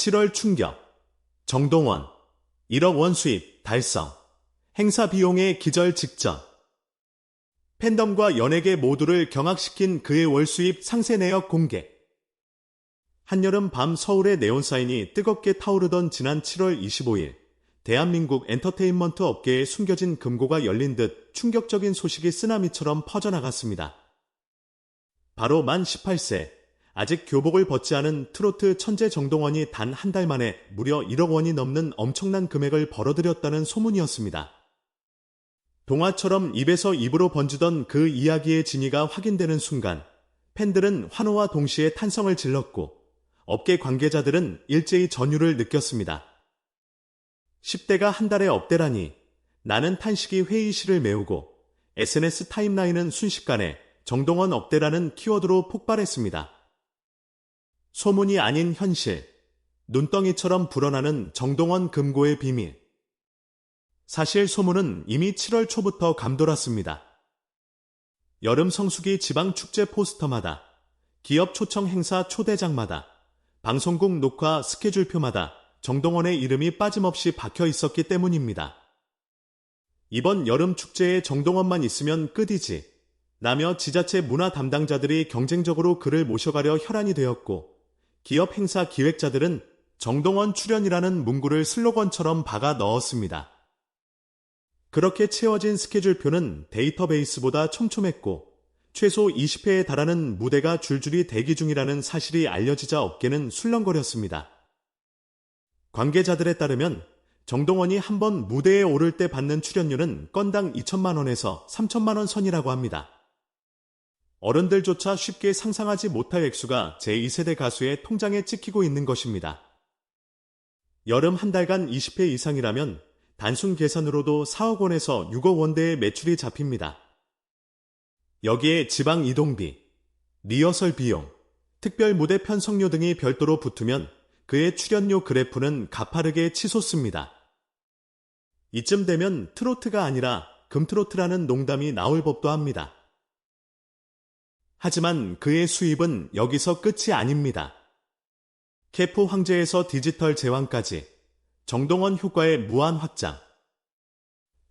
7월 충격. 정동원. 1억 원 수입 달성. 행사 비용의 기절 직전. 팬덤과 연예계 모두를 경악시킨 그의 월 수입 상세 내역 공개. 한여름 밤 서울의 네온사인이 뜨겁게 타오르던 지난 7월 25일, 대한민국 엔터테인먼트 업계에 숨겨진 금고가 열린 듯 충격적인 소식이 쓰나미처럼 퍼져나갔습니다. 바로 만 18세, 아직 교복을 벗지 않은 트로트 천재 정동원이 단 한 달 만에 무려 1억 원이 넘는 엄청난 금액을 벌어들였다는 소문이었습니다. 동화처럼 입에서 입으로 번지던 그 이야기의 진위가 확인되는 순간 팬들은 환호와 동시에 탄성을 질렀고 업계 관계자들은 일제히 전율을 느꼈습니다. 10대가 한 달에 업대라니 나는 탄식이 회의실을 메우고 SNS 타임라인은 순식간에 정동원 업대라는 키워드로 폭발했습니다. 소문이 아닌 현실, 눈덩이처럼 불어나는 정동원 금고의 비밀. 사실 소문은 이미 7월 초부터 감돌았습니다. 여름 성수기 지방 축제 포스터마다, 기업 초청 행사 초대장마다, 방송국 녹화 스케줄표마다 정동원의 이름이 빠짐없이 박혀 있었기 때문입니다. 이번 여름 축제에 정동원만 있으면 끝이지. 라며 지자체 문화 담당자들이 경쟁적으로 그를 모셔가려 혈안이 되었고, 기업 행사 기획자들은 정동원 출연이라는 문구를 슬로건처럼 박아 넣었습니다. 그렇게 채워진 스케줄표는 데이터베이스보다 촘촘했고 최소 20회에 달하는 무대가 줄줄이 대기 중이라는 사실이 알려지자 업계는 술렁거렸습니다. 관계자들에 따르면 정동원이 한 번 무대에 오를 때 받는 출연료는 건당 2천만 원에서 3천만 원 선이라고 합니다. 어른들조차 쉽게 상상하지 못할 액수가 제2세대 가수의 통장에 찍히고 있는 것입니다. 여름 한 달간 20회 이상이라면 단순 계산으로도 4억 원에서 6억 원대의 매출이 잡힙니다. 여기에 지방 이동비, 리허설 비용, 특별 무대 편성료 등이 별도로 붙으면 그의 출연료 그래프는 가파르게 치솟습니다. 이쯤 되면 트로트가 아니라 금트로트라는 농담이 나올 법도 합니다. 하지만 그의 수입은 여기서 끝이 아닙니다. 케프 황제에서 디지털 제왕까지 정동원 효과의 무한 확장.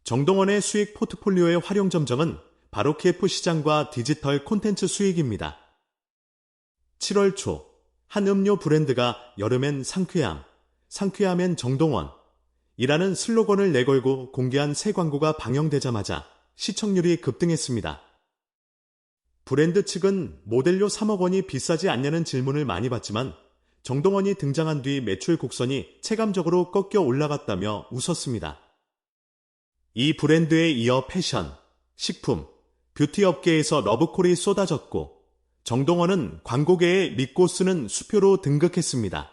정동원의 수익 포트폴리오의 활용 점정은 바로 KF 시장과 디지털 콘텐츠 수익입니다. 7월 초, 한 음료 브랜드가 여름엔 상쾌함, 상쾌함엔 정동원, 이라는 슬로건을 내걸고 공개한 새 광고가 방영되자마자 시청률이 급등했습니다. 브랜드 측은 모델료 3억 원이 비싸지 않냐는 질문을 많이 받지만 정동원이 등장한 뒤 매출 곡선이 체감적으로 꺾여 올라갔다며 웃었습니다. 이 브랜드에 이어 패션, 식품, 뷰티 업계에서 러브콜이 쏟아졌고 정동원은 광고계에 믿고 쓰는 수표로 등극했습니다.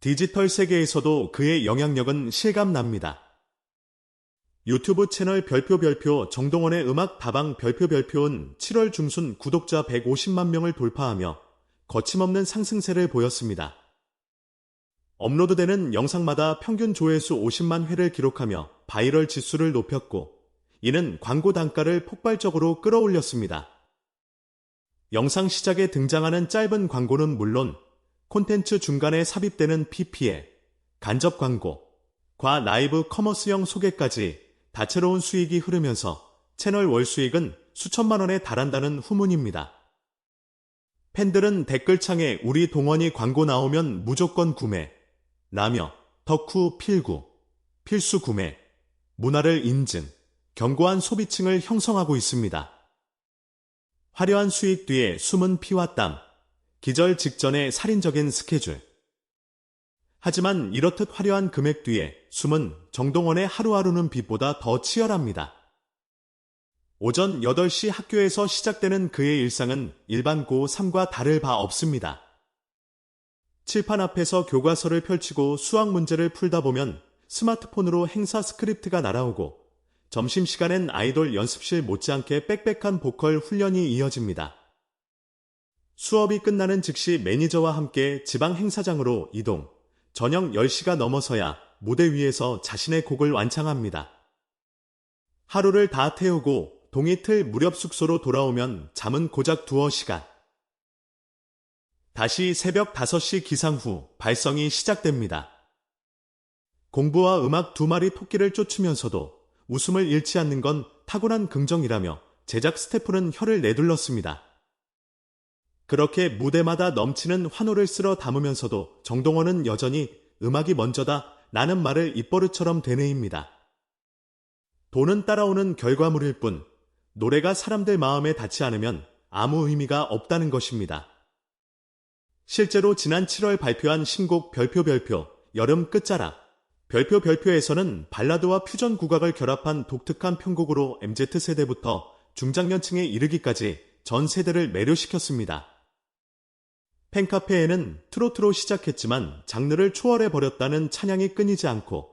디지털 세계에서도 그의 영향력은 실감납니다. 유튜브 채널 별표 별표 정동원의 음악 다방 별표 별표는 7월 중순 구독자 150만 명을 돌파하며 거침없는 상승세를 보였습니다. 업로드되는 영상마다 평균 조회수 50만 회를 기록하며 바이럴 지수를 높였고 이는 광고 단가를 폭발적으로 끌어올렸습니다. 영상 시작에 등장하는 짧은 광고는 물론 콘텐츠 중간에 삽입되는 PPL, 간접 광고, 과 라이브 커머스형 소개까지 다채로운 수익이 흐르면서 채널 월 수익은 수천만 원에 달한다는 후문입니다. 팬들은 댓글창에 우리 동원이 광고 나오면 무조건 구매, 라며 덕후 필구, 필수 구매, 문화를 인증, 견고한 소비층을 형성하고 있습니다. 화려한 수익 뒤에 숨은 피와 땀, 기절 직전의 살인적인 스케줄. 하지만 이렇듯 화려한 금액 뒤에 숨은 정동원의 하루하루는 빛보다 더 치열합니다. 오전 8시 학교에서 시작되는 그의 일상은 일반 고3과 다를 바 없습니다. 칠판 앞에서 교과서를 펼치고 수학 문제를 풀다 보면 스마트폰으로 행사 스크립트가 날아오고 점심시간엔 아이돌 연습실 못지않게 빽빽한 보컬 훈련이 이어집니다. 수업이 끝나는 즉시 매니저와 함께 지방 행사장으로 이동, 저녁 10시가 넘어서야 무대 위에서 자신의 곡을 완창합니다. 하루를 다 태우고 동이틀 무렵 숙소로 돌아오면 잠은 고작 두어 시간. 다시 새벽 5시 기상 후 발성이 시작됩니다. 공부와 음악 두 마리 토끼를 쫓으면서도 웃음을 잃지 않는 건 타고난 긍정이라며 제작 스태프는 혀를 내둘렀습니다. 그렇게 무대마다 넘치는 환호를 쓸어 담으면서도 정동원은 여전히 음악이 먼저다 라는 말을 입버릇처럼 되뇌입니다. 돈은 따라오는 결과물일 뿐 노래가 사람들 마음에 닿지 않으면 아무 의미가 없다는 것입니다. 실제로 지난 7월 발표한 신곡 별표 별표 여름 끝자락 별표 별표에서는 발라드와 퓨전 국악을 결합한 독특한 편곡으로 MZ세대부터 중장년층에 이르기까지 전 세대를 매료시켰습니다. 팬카페에는 트로트로 시작했지만 장르를 초월해 버렸다는 찬양이 끊이지 않고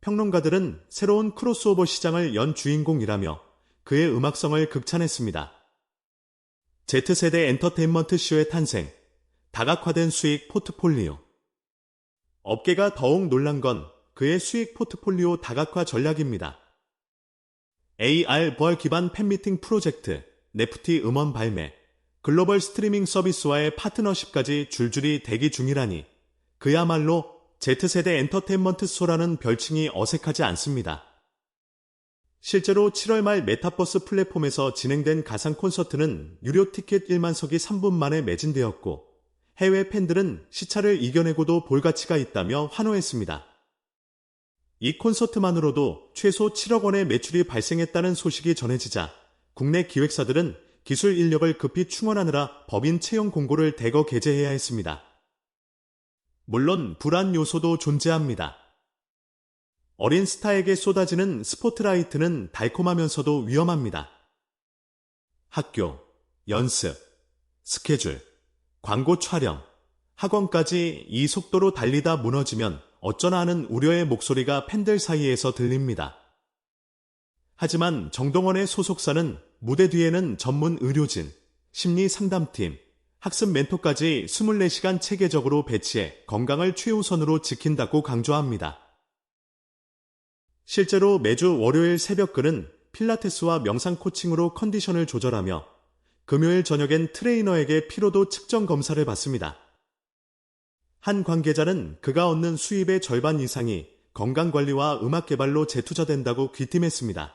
평론가들은 새로운 크로스오버 시장을 연 주인공이라며 그의 음악성을 극찬했습니다. Z세대 엔터테인먼트 쇼의 탄생, 다각화된 수익 포트폴리오. 업계가 더욱 놀란 건 그의 수익 포트폴리오 다각화 전략입니다. AR 벌 기반 팬미팅 프로젝트, 네프티 음원 발매, 글로벌 스트리밍 서비스와의 파트너십까지 줄줄이 대기 중이라니 그야말로 Z세대 엔터테인먼트 소라는 별칭이 어색하지 않습니다. 실제로 7월 말 메타버스 플랫폼에서 진행된 가상 콘서트는 유료 티켓 1만석이 3분 만에 매진되었고 해외 팬들은 시차를 이겨내고도 볼 가치가 있다며 환호했습니다. 이 콘서트만으로도 최소 7억 원의 매출이 발생했다는 소식이 전해지자 국내 기획사들은 기술 인력을 급히 충원하느라 법인 채용 공고를 대거 게재해야 했습니다. 물론 불안 요소도 존재합니다. 어린 스타에게 쏟아지는 스포트라이트는 달콤하면서도 위험합니다. 학교, 연습, 스케줄, 광고 촬영, 학원까지 이 속도로 달리다 무너지면 어쩌나 하는 우려의 목소리가 팬들 사이에서 들립니다. 하지만 정동원의 소속사는 무대 뒤에는 전문 의료진, 심리 상담팀, 학습 멘토까지 24시간 체계적으로 배치해 건강을 최우선으로 지킨다고 강조합니다. 실제로 매주 월요일 새벽글은 필라테스와 명상 코칭으로 컨디션을 조절하며 금요일 저녁엔 트레이너에게 피로도 측정 검사를 받습니다. 한 관계자는 그가 얻는 수입의 절반 이상이 건강관리와 음악개발로 재투자된다고 귀띔했습니다.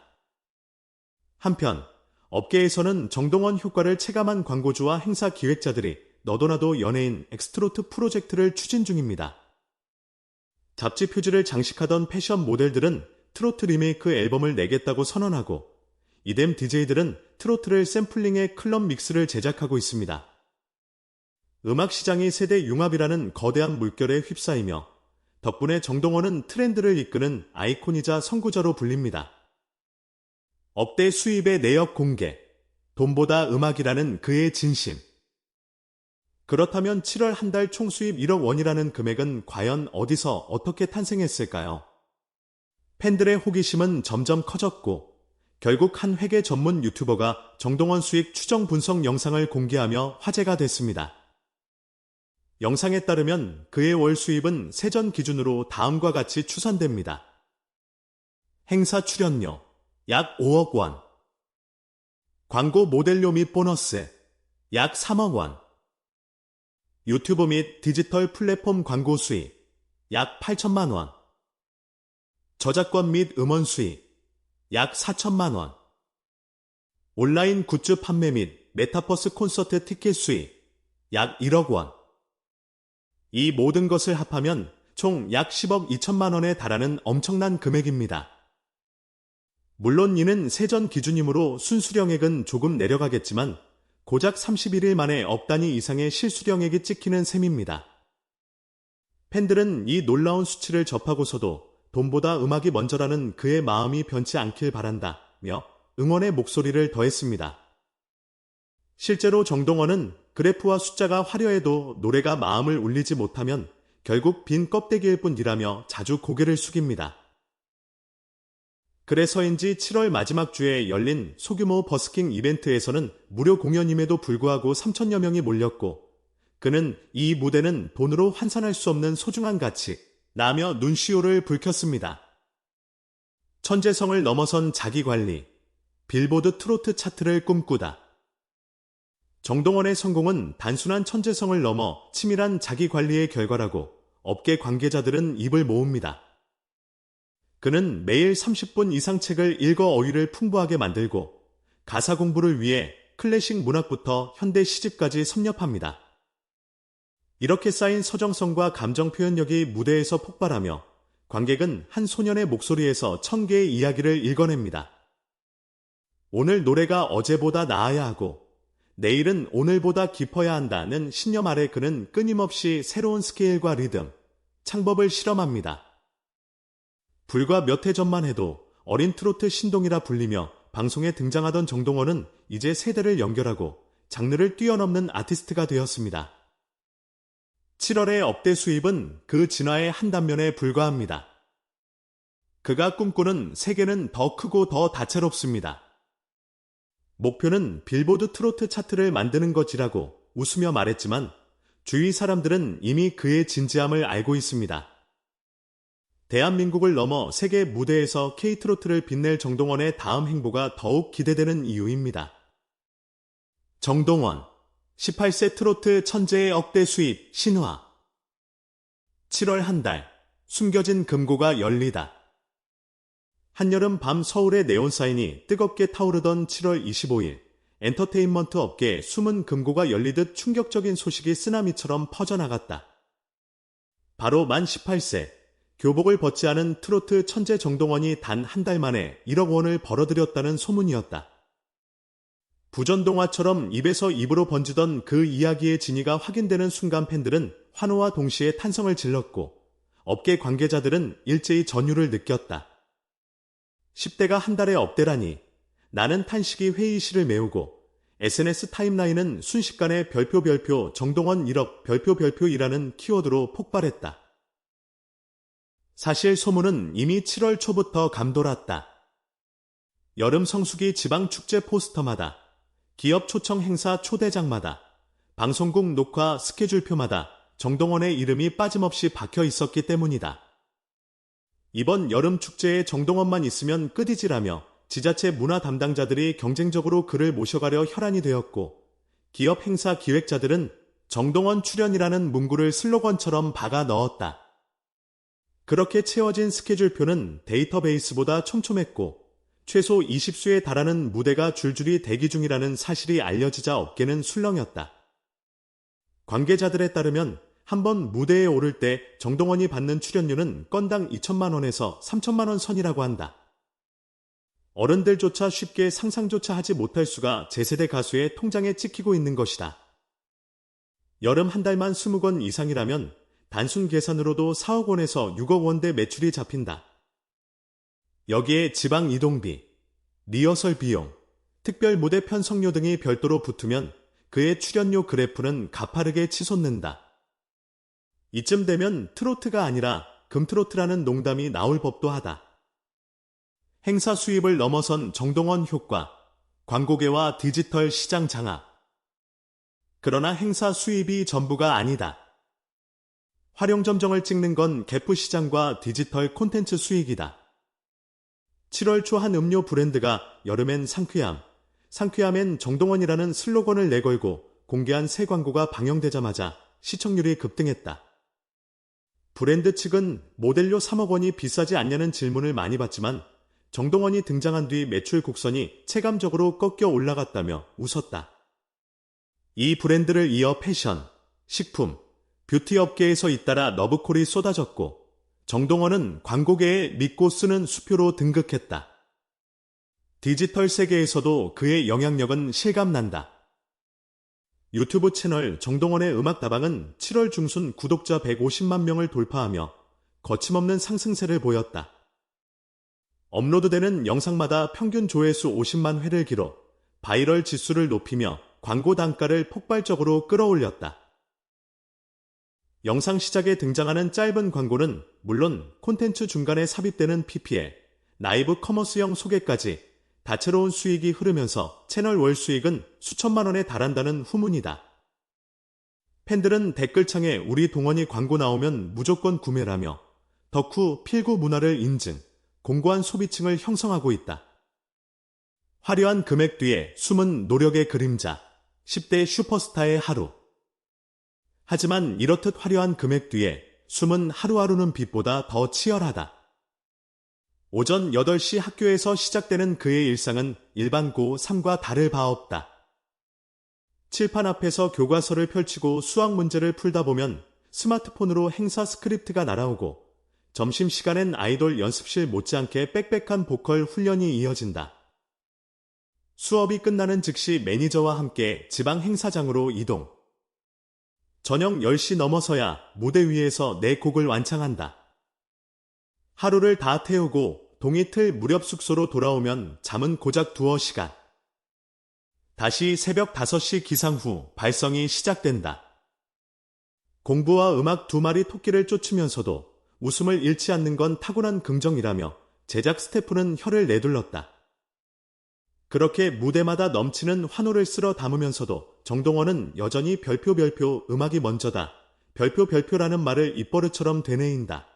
한편 업계에서는 정동원 효과를 체감한 광고주와 행사 기획자들이 너도나도 연예인 엑스트로트 프로젝트를 추진 중입니다. 잡지 표지를 장식하던 패션 모델들은 트로트 리메이크 앨범을 내겠다고 선언하고 이뎀 DJ들은 트로트를 샘플링해 클럽 믹스를 제작하고 있습니다. 음악 시장이 세대 융합이라는 거대한 물결에 휩싸이며 덕분에 정동원은 트렌드를 이끄는 아이콘이자 선구자로 불립니다. 업대 수입의 내역 공개, 돈보다 음악이라는 그의 진심. 그렇다면 7월 한 달 총 수입 1억 원이라는 금액은 과연 어디서 어떻게 탄생했을까요? 팬들의 호기심은 점점 커졌고 결국 한 회계 전문 유튜버가 정동원 수익 추정 분석 영상을 공개하며 화제가 됐습니다. 영상에 따르면 그의 월 수입은 세전 기준으로 다음과 같이 추산됩니다. 행사 출연료 약 5억 원. 광고 모델료 및 보너스 약 3억 원. 유튜브 및 디지털 플랫폼 광고 수입 약 8천만 원. 저작권 및 음원 수입 약 4천만 원. 온라인 굿즈 판매 및 메타버스 콘서트 티켓 수입 약 1억 원. 이 모든 것을 합하면 총 약 10억 2천만 원에 달하는 엄청난 금액입니다. 물론 이는 세전 기준이므로 순수령액은 조금 내려가겠지만 고작 31일 만에 억 단위 이상의 실수령액이 찍히는 셈입니다. 팬들은 이 놀라운 수치를 접하고서도 돈보다 음악이 먼저라는 그의 마음이 변치 않길 바란다며 응원의 목소리를 더했습니다. 실제로 정동원은 그래프와 숫자가 화려해도 노래가 마음을 울리지 못하면 결국 빈 껍데기일 뿐이라며 자주 고개를 숙입니다. 그래서인지 7월 마지막 주에 열린 소규모 버스킹 이벤트에서는 무료 공연임에도 불구하고 3천여 명이 몰렸고 그는 이 무대는 돈으로 환산할 수 없는 소중한 가치, 라며 눈시울을 붉혔습니다. 천재성을 넘어선 자기관리, 빌보드 트로트 차트를 꿈꾸다. 정동원의 성공은 단순한 천재성을 넘어 치밀한 자기 관리의 결과라고 업계 관계자들은 입을 모읍니다. 그는 매일 30분 이상 책을 읽어 어휘를 풍부하게 만들고 가사 공부를 위해 클래식 문학부터 현대 시집까지 섭렵합니다. 이렇게 쌓인 서정성과 감정 표현력이 무대에서 폭발하며 관객은 한 소년의 목소리에서 천 개의 이야기를 읽어냅니다. 오늘 노래가 어제보다 나아야 하고 내일은 오늘보다 깊어야 한다는 신념 아래 그는 끊임없이 새로운 스케일과 리듬, 창법을 실험합니다. 불과 몇 해 전만 해도 어린 트로트 신동이라 불리며 방송에 등장하던 정동원은 이제 세대를 연결하고 장르를 뛰어넘는 아티스트가 되었습니다. 7월의 업대 수입은 그 진화의 한 단면에 불과합니다. 그가 꿈꾸는 세계는 더 크고 더 다채롭습니다. 목표는 빌보드 트로트 차트를 만드는 것이라고 웃으며 말했지만 주위 사람들은 이미 그의 진지함을 알고 있습니다. 대한민국을 넘어 세계 무대에서 K트로트를 빛낼 정동원의 다음 행보가 더욱 기대되는 이유입니다. 정동원 18세 트로트 천재의 억대 수입 신화 7월 한 달 숨겨진 금고가 열리다 한여름 밤 서울의 네온사인이 뜨겁게 타오르던 7월 25일 엔터테인먼트 업계에 숨은 금고가 열리듯 충격적인 소식이 쓰나미처럼 퍼져나갔다. 바로 만 18세 교복을 벗지 않은 트로트 천재 정동원이 단 한 달 만에 1억 원을 벌어들였다는 소문이었다. 부전동화처럼 입에서 입으로 번지던 그 이야기의 진위가 확인되는 순간 팬들은 환호와 동시에 탄성을 질렀고 업계 관계자들은 일제히 전율을 느꼈다. 10대가 한 달에 업대라니 나는 탄식이 회의실을 메우고 SNS 타임라인은 순식간에 별표 별표 정동원 1억 별표 별표이라는 키워드로 폭발했다. 사실 소문은 이미 7월 초부터 감돌았다. 여름 성수기 지방 축제 포스터마다, 기업 초청 행사 초대장마다, 방송국 녹화 스케줄표마다 정동원의 이름이 빠짐없이 박혀 있었기 때문이다. 이번 여름 축제에 정동원만 있으면 끝이지라며 지자체 문화 담당자들이 경쟁적으로 그를 모셔가려 혈안이 되었고, 기업 행사 기획자들은 정동원 출연이라는 문구를 슬로건처럼 박아 넣었다. 그렇게 채워진 스케줄표는 데이터베이스보다 촘촘했고 최소 20수에 달하는 무대가 줄줄이 대기 중이라는 사실이 알려지자 업계는 술렁였다. 관계자들에 따르면 한 번 무대에 오를 때 정동원이 받는 출연료는 건당 2천만 원에서 3천만 원 선이라고 한다. 어른들조차 쉽게 상상조차 하지 못할 수가 제세대 가수의 통장에 찍히고 있는 것이다. 여름 한 달만 20건 이상이라면 단순 계산으로도 4억 원에서 6억 원대 매출이 잡힌다. 여기에 지방 이동비, 리허설 비용, 특별 무대 편성료 등이 별도로 붙으면 그의 출연료 그래프는 가파르게 치솟는다. 이쯤 되면 트로트가 아니라 금트로트라는 농담이 나올 법도 하다. 행사 수입을 넘어선 정동원 효과, 광고계와 디지털 시장 장악. 그러나 행사 수입이 전부가 아니다. 활용점정을 찍는 건 개프 시장과 디지털 콘텐츠 수익이다. 7월 초 한 음료 브랜드가 여름엔 상쾌함, 상쾌함엔 정동원이라는 슬로건을 내걸고 공개한 새 광고가 방영되자마자 시청률이 급등했다. 브랜드 측은 모델료 3억 원이 비싸지 않냐는 질문을 많이 받지만 정동원이 등장한 뒤 매출 곡선이 체감적으로 꺾여 올라갔다며 웃었다. 이 브랜드를 이어 패션, 식품, 뷰티 업계에서 잇따라 너브콜이 쏟아졌고 정동원은 광고계에 믿고 쓰는 수표로 등극했다. 디지털 세계에서도 그의 영향력은 실감난다. 유튜브 채널 정동원의 음악다방은 7월 중순 구독자 150만 명을 돌파하며 거침없는 상승세를 보였다. 업로드되는 영상마다 평균 조회수 50만 회를 기록, 바이럴 지수를 높이며 광고 단가를 폭발적으로 끌어올렸다. 영상 시작에 등장하는 짧은 광고는 물론 콘텐츠 중간에 삽입되는 PPL, 나이브 커머스형 소개까지 다채로운 수익이 흐르면서 채널 월 수익은 수천만 원에 달한다는 후문이다. 팬들은 댓글창에 우리 동원이 광고 나오면 무조건 구매라며 덕후 필구 문화를 인증, 공고한 소비층을 형성하고 있다. 화려한 금액 뒤에 숨은 노력의 그림자, 10대 슈퍼스타의 하루. 하지만 이렇듯 화려한 금액 뒤에 숨은 하루하루는 빛보다 더 치열하다. 오전 8시 학교에서 시작되는 그의 일상은 일반 고 3과 다를 바 없다. 칠판 앞에서 교과서를 펼치고 수학 문제를 풀다 보면 스마트폰으로 행사 스크립트가 날아오고 점심시간엔 아이돌 연습실 못지않게 빽빽한 보컬 훈련이 이어진다. 수업이 끝나는 즉시 매니저와 함께 지방 행사장으로 이동. 저녁 10시 넘어서야 무대 위에서 내 곡을 완창한다. 하루를 다 태우고 동이틀 무렵 숙소로 돌아오면 잠은 고작 두어 시간. 다시 새벽 5시 기상 후 발성이 시작된다. 공부와 음악 두 마리 토끼를 쫓으면서도 웃음을 잃지 않는 건 타고난 긍정이라며 제작 스태프는 혀를 내둘렀다. 그렇게 무대마다 넘치는 환호를 쓸어 담으면서도 정동원은 여전히 별표 별표 음악이 먼저다. 별표 별표라는 말을 입버릇처럼 되뇌인다.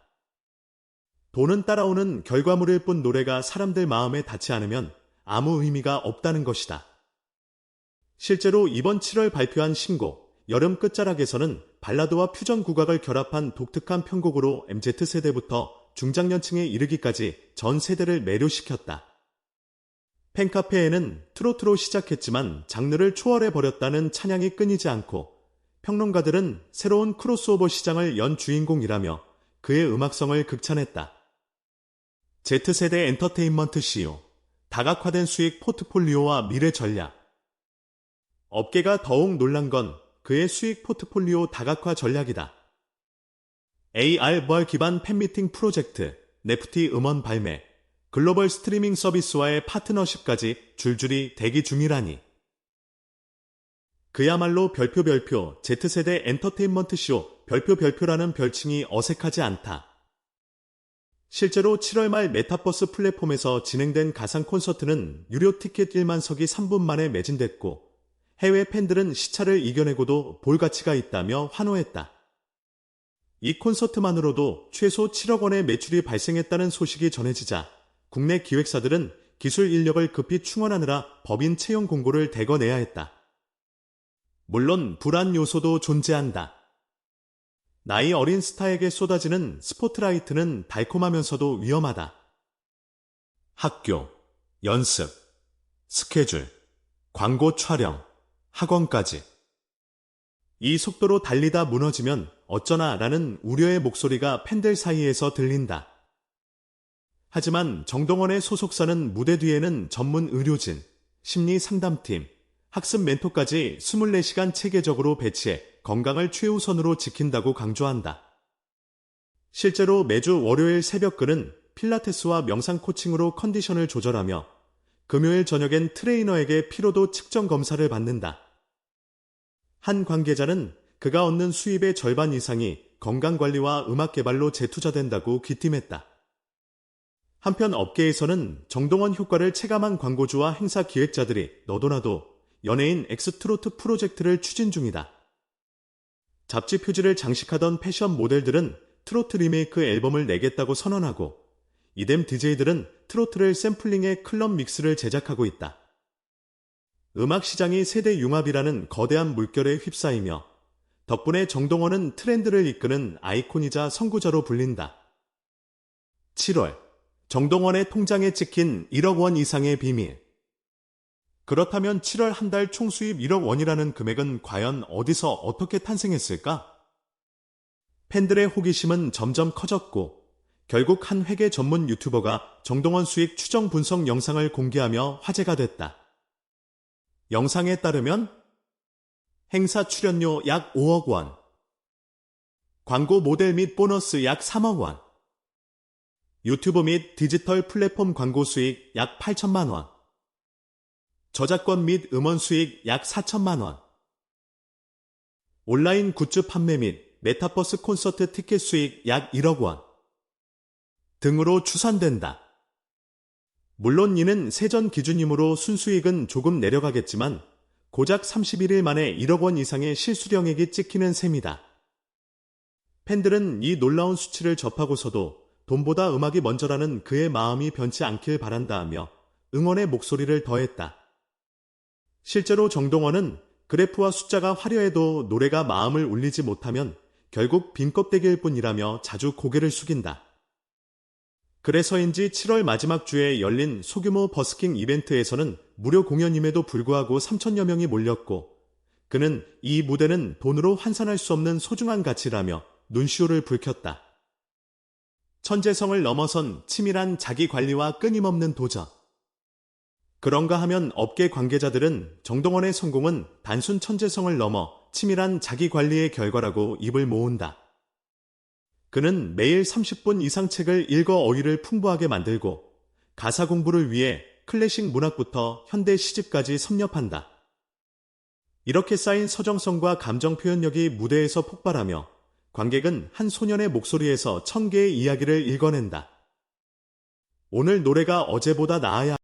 돈은 따라오는 결과물일 뿐 노래가 사람들 마음에 닿지 않으면 아무 의미가 없다는 것이다. 실제로 이번 7월 발표한 신곡 여름 끝자락에서는 발라드와 퓨전 국악을 결합한 독특한 편곡으로 MZ세대부터 중장년층에 이르기까지 전 세대를 매료시켰다. 팬카페에는 트로트로 시작했지만 장르를 초월해 버렸다는 찬양이 끊이지 않고 평론가들은 새로운 크로스오버 시장을 연 주인공이라며 그의 음악성을 극찬했다. Z세대 엔터테인먼트 CEO, 다각화된 수익 포트폴리오와 미래 전략. 업계가 더욱 놀란 건 그의 수익 포트폴리오 다각화 전략이다. AR 벌 기반 팬미팅 프로젝트, 네프티 음원 발매, 글로벌 스트리밍 서비스와의 파트너십까지 줄줄이 대기 중이라니. 그야말로 별표 별표 Z세대 엔터테인먼트 쇼 별표 별표라는 별칭이 어색하지 않다. 실제로 7월 말 메타버스 플랫폼에서 진행된 가상 콘서트는 유료 티켓 1만석이 3분 만에 매진됐고 해외 팬들은 시차를 이겨내고도 볼 가치가 있다며 환호했다. 이 콘서트만으로도 최소 7억 원의 매출이 발생했다는 소식이 전해지자 국내 기획사들은 기술 인력을 급히 충원하느라 법인 채용 공고를 대거 내야 했다. 물론 불안 요소도 존재한다. 나이 어린 스타에게 쏟아지는 스포트라이트는 달콤하면서도 위험하다. 학교, 연습, 스케줄, 광고 촬영, 학원까지. 이 속도로 달리다 무너지면 어쩌나 라는 우려의 목소리가 팬들 사이에서 들린다. 하지만 정동원의 소속사는 무대 뒤에는 전문 의료진, 심리 상담팀, 학습 멘토까지 24시간 체계적으로 배치해 건강을 최우선으로 지킨다고 강조한다. 실제로 매주 월요일 새벽근은 필라테스와 명상 코칭으로 컨디션을 조절하며 금요일 저녁엔 트레이너에게 피로도 측정 검사를 받는다. 한 관계자는 그가 얻는 수입의 절반 이상이 건강관리와 음악 개발로 재투자된다고 귀띔했다. 한편 업계에서는 정동원 효과를 체감한 광고주와 행사 기획자들이 너도나도 연예인 엑스트로트 프로젝트를 추진 중이다. 잡지 표지를 장식하던 패션 모델들은 트로트 리메이크 앨범을 내겠다고 선언하고 이뎀 DJ들은 트로트를 샘플링해 클럽 믹스를 제작하고 있다. 음악 시장이 세대 융합이라는 거대한 물결에 휩싸이며 덕분에 정동원은 트렌드를 이끄는 아이콘이자 선구자로 불린다. 7월 정동원의 통장에 찍힌 1억 원 이상의 비밀 그렇다면 7월 한 달 총수입 1억 원이라는 금액은 과연 어디서 어떻게 탄생했을까? 팬들의 호기심은 점점 커졌고 결국 한 회계 전문 유튜버가 정동원 수익 추정 분석 영상을 공개하며 화제가 됐다. 영상에 따르면 행사 출연료 약 5억 원, 광고 모델 및 보너스 약 3억 원, 유튜브 및 디지털 플랫폼 광고 수익 약 8천만 원, 저작권 및 음원 수익 약 4천만 원, 온라인 굿즈 판매 및 메타버스 콘서트 티켓 수익 약 1억 원 등으로 추산된다. 물론 이는 세전 기준이므로 순수익은 조금 내려가겠지만 고작 31일 만에 1억 원 이상의 실수령액이 찍히는 셈이다. 팬들은 이 놀라운 수치를 접하고서도 돈보다 음악이 먼저라는 그의 마음이 변치 않길 바란다 하며 응원의 목소리를 더했다. 실제로 정동원은 그래프와 숫자가 화려해도 노래가 마음을 울리지 못하면 결국 빈 껍데기일 뿐이라며 자주 고개를 숙인다. 그래서인지 7월 마지막 주에 열린 소규모 버스킹 이벤트에서는 무료 공연임에도 불구하고 3천여 명이 몰렸고 그는 이 무대는 돈으로 환산할 수 없는 소중한 가치라며 눈시울을 붉혔다. 천재성을 넘어선 치밀한 자기 관리와 끊임없는 도전. 그런가 하면 업계 관계자들은 정동원의 성공은 단순 천재성을 넘어 치밀한 자기 관리의 결과라고 입을 모은다. 그는 매일 30분 이상 책을 읽어 어휘를 풍부하게 만들고 가사 공부를 위해 클래식 문학부터 현대 시집까지 섭렵한다. 이렇게 쌓인 서정성과 감정 표현력이 무대에서 폭발하며 관객은 한 소년의 목소리에서 천 개의 이야기를 읽어낸다. 오늘 노래가 어제보다 나아야